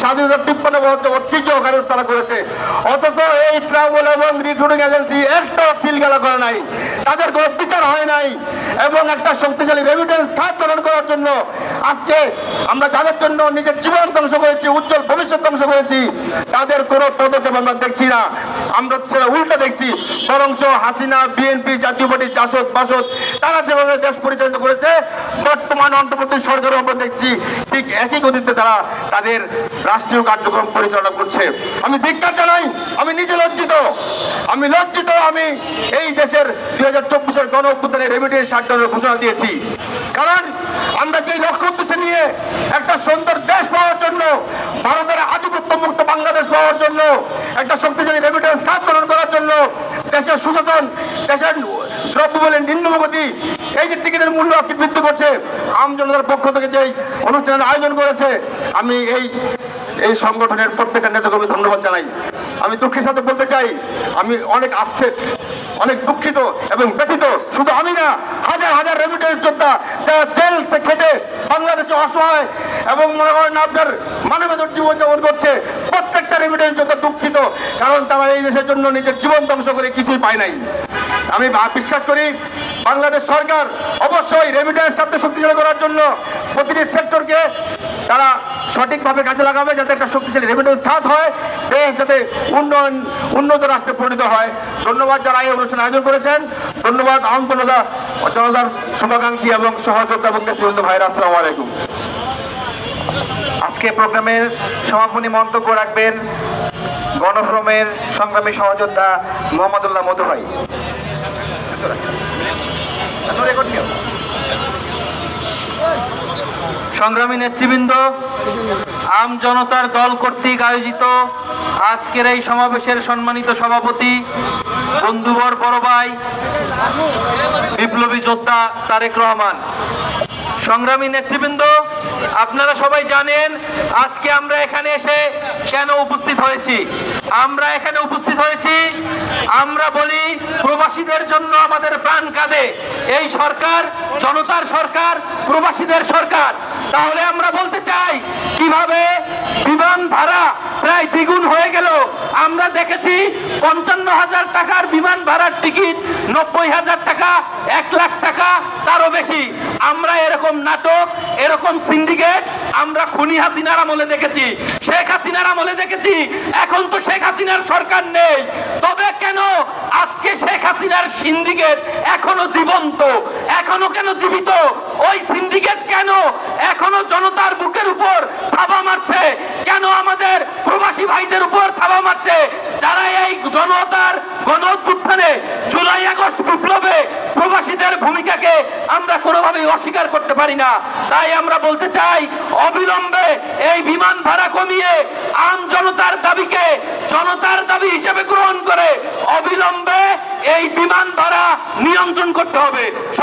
স্বাধীনতা তিপ্পান্ন বছর ঐতিহ্য খারিজ তারা করেছে। অথচ এই ট্রাভেল এবং রিক্রুটিং এজেন্সি একটা সিলগালা করে নাই। তাদের কোনো বিচার হয় নাই। এবং একটা শক্তিশালী রেমিটেন্স খাত গ্রহণ করার জন্য আজকে আমরা যাদের জন্য নিজের জীবন ধ্বংস করেছি, উজ্জ্বল ভবিষ্যৎ ধ্বংস করেছি, তাদের কোনো পদক্ষেপ আমরা দেখছি না। আমরা সেটা উল্টো দেখছি। বরঞ্চ হাসিনা, বিএনপি, জাতীয় পার্টি জাসদ, বাসদ, তারা যেভাবে দেশ পরিচালিত করেছে বর্তমান অন্তর্বর্তী দেখছি ঠিক একই গতিতে তারা তাদের রাষ্ট্রীয় কার্যক্রম পরিচালনা করছে। আমি জানাই আমি নিজে লজ্জিত। আমি লজ্জিত, আমি এই দেশের দুই হাজার চব্বিশের গণ অভ্যুত্থানে রেমিটেন্স শাটডাউনের ঘোষণা দিয়েছি। কারণ আমরা যে লক্ষ্য উদ্দেশ্যে নিয়ে একটা সুন্দর দেশ পাওয়ার জন্য ভারতের বাংলাদেশ পাওয়ার জন্য, একটা শক্তিশালী রেমিটেন্স খাত গ্রহণ করার জন্য দেশের সুশাসন, দেশের দ্রব্যমূল্যের নিম্নগতি এই যে টিকিটের মূল্য আজকে বৃদ্ধি করছে, আম জনতার পক্ষ থেকে যে অনুষ্ঠানের আয়োজন করেছে, আমি এই এই সংগঠনের প্রত্যেকটা নেতাকর্মী ধন্যবাদ জানাই। আমি দুঃখের সাথে বলতে চাই, আমি অনেক আপসেট অনেক দুঃখিত এবং ব্যথিত। শুধু আমি না, হাজার হাজার রেমিটেন্স যোদ্ধা, যারা জেল খেটে বাংলাদেশে অসহায় এবং মনে করেন আপনার মানবেতর জীবন যাপন করছে, প্রত্যেকটা রেমিটেন্স যোদ্ধা দুঃখিত, কারণ তারা এই দেশের জন্য নিজের জীবন ধ্বংস করে কিছুই পায় নাই। আমি বিশ্বাস করি, বাংলাদেশ সরকার অবশ্যই রেমিটেন্স খাতে শক্তিশালী করার জন্য প্রতিটি সেক্টরকে তারা সঠিকভাবে কাজে লাগাবে যাতে একটা শক্তিশালী রেমিটেন্স খাত হয়, দেশ যাতে উন্নয়ন, উন্নত রাষ্ট্রে পরিণত হয়। ধন্যবাদ যারা এই অনুষ্ঠান আয়োজন করেছেন। ধন্যবাদ আহম জনতা জনতার শুভাকাঙ্ক্ষী এবং সহযোগিতা এবং নেতৃবৃন্দ ভাইরা, আসসালামু আলাইকুম। আজকে প্রোগ্রামের সমাপনী মন্তব্য রাখবেন গণফ্রমের সংগ্রামী সহযোদ্ধা মোহাম্মদুল্লাহ মধু ভাই সংগ্রামী নেতৃবৃন্দ, আম জনতার দল কর্তৃক আয়োজিত আজকের এই সমাবেশের সম্মানিত সভাপতি বন্ধুবর বড় ভাই বিপ্লবী যোদ্ধা তারেক রহমান। সংগ্রামী নেতৃবৃন্দ আপনারা সবাই জানেন, আজকে আমরা এখানে এসে কেন উপস্থিত হয়েছি? আমরা এখানে উপস্থিত হয়েছি, আমরা বলি প্রবাসীদের জন্য আমাদের প্রাণ কাঁদে। এই সরকার, জনতার সরকার, প্রবাসীদের সরকার। তাহলে আমরা বলতে চাই, কীভাবে বিমান ভাড়া প্রায় দ্বিগুণ হয়ে গেল? আমরা দেখেছি পঞ্চান্ন হাজার টাকার বিমান ভাড়ার টিকিট নব্বই হাজার টাকা, এক লাখ টাকা, তারও বেশি। আমরা এরকম নাটক, এরকম সিন্ডিকেট আমরা খুনি হাসিনার আমলে দেখেছি, শেখ হাসিনার আমলে দেখেছি। এখন তো শেখ হাসিনার সরকার নেই। তবে কেন আজকে শেখ হাসিনার সিন্ডিকেট এখনও জীবন্ত, এখনও কেন জীবিত? ওই সিন্ডিকেট কেন এখনও জনতার বুকের উপর থাবা মারছে কেন আমাদের প্রবাসী ভাইদের উপর থাবা মারছে যারা এই জনতার গণ অভ্যুত্থানে জুলাই আগস্ট বিপ্লবে প্রবাসীদের ভূমিকাকে আমরা কোনোভাবেই অস্বীকার করতে পারি না। তাই আমরা বলতে চাই, অবিলম্বে এই বিমান ভাড়া কমিয়ে আম জনতার দাবিকে জনতার দাবি হিসেবে গ্রহণ করে অবিলম্বে এই বিমান ভাড়া নিয়ন্ত্রণ করতে হবে।